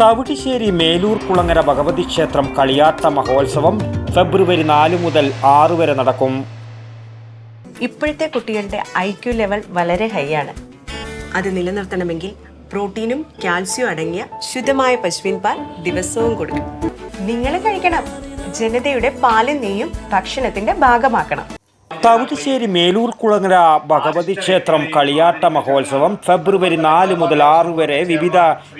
തവിട്ടിശ്ശേരി മേലൂർ കുളങ്ങര ഭഗവതി ക്ഷേത്രം കളിയാട്ട മഹോത്സവം ഫെബ്രുവരി നാല് മുതൽ ആറ് വരെ നടക്കും. ഇപ്പോഴത്തെ കുട്ടികളുടെ ഐ ക്യു ലെവൽ വളരെ ഹൈ ആണ്. അത് നിലനിർത്തണമെങ്കിൽ പ്രോട്ടീനും കാൽസ്യവും അടങ്ങിയ ശുദ്ധമായ പശുവിൻ പാൽ ദിവസവും കൊടുക്കും നിങ്ങൾ കഴിക്കണം. ജനതയുടെ പാലും നെയ്യും ഭക്ഷണത്തിന്റെ ഭാഗമാക്കണം. തവിട്ടിശ്ശേരി മേലൂർ കുളങ്ങര ഭഗവതി ക്ഷേത്രം കളിയാട്ട മഹോത്സവം ഫെബ്രുവരി നാല് മുതൽ ആറ് വരെ വിവിധ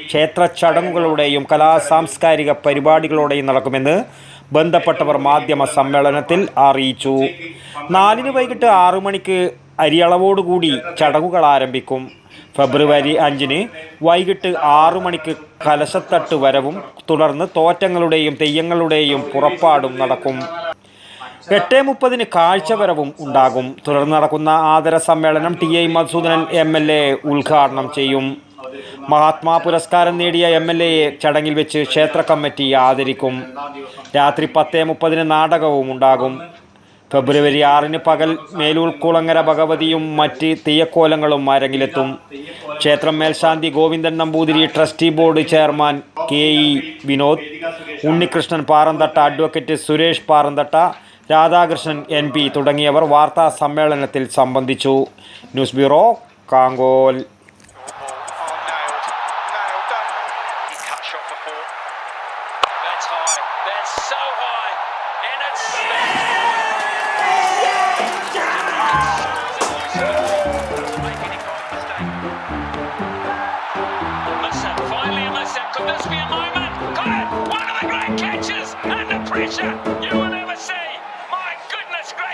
ക്ഷേത്ര ചടങ്ങുകളുടെയും കലാ സാംസ്കാരിക പരിപാടികളുടെയും നടക്കുമെന്ന് ബന്ധപ്പെട്ടവർ മാധ്യമ സമ്മേളനത്തിൽ അറിയിച്ചു. നാലിന് വൈകിട്ട് ആറു മണിക്ക് അരിയളവോടുകൂടി ചടങ്ങുകൾ ആരംഭിക്കും. ഫെബ്രുവരി അഞ്ചിന് വൈകിട്ട് ആറു മണിക്ക് കലശത്തട്ട് വരവും തുടർന്ന് തോറ്റങ്ങളുടെയും തെയ്യങ്ങളുടെയും പുറപ്പാടും നടക്കും. എട്ട് മുപ്പതിന് കാഴ്ചപരവും ഉണ്ടാകും. തുടർന്ന് നടക്കുന്ന ആദര സമ്മേളനം T I Madhusoodanan M L A ഉദ്ഘാടനം ചെയ്യും. മഹാത്മാ പുരസ്കാരം നേടിയ എം എൽ എയെ ചടങ്ങിൽ വെച്ച് ക്ഷേത്ര കമ്മിറ്റി ആദരിക്കും. രാത്രി പത്ത് മുപ്പതിന് നാടകവും ഉണ്ടാകും. ഫെബ്രുവരി ആറിന് പകൽ മേലൂർ കുളങ്ങര ഭഗവതിയും മറ്റ് തെയ്യക്കോലങ്ങളും അരങ്ങിലെത്തും. ക്ഷേത്രം മേൽശാന്തി Govindan Namboothiri trustee board chairman K E Vinod. Unnikrishnan Paranthatta advocate Suresh Paranthatta Radhakrishnan N P തുടങ്ങിയവർ വാർത്താ സമ്മേളനത്തിൽ സംബന്ധിച്ചു. News bureau Kankol. Yeah.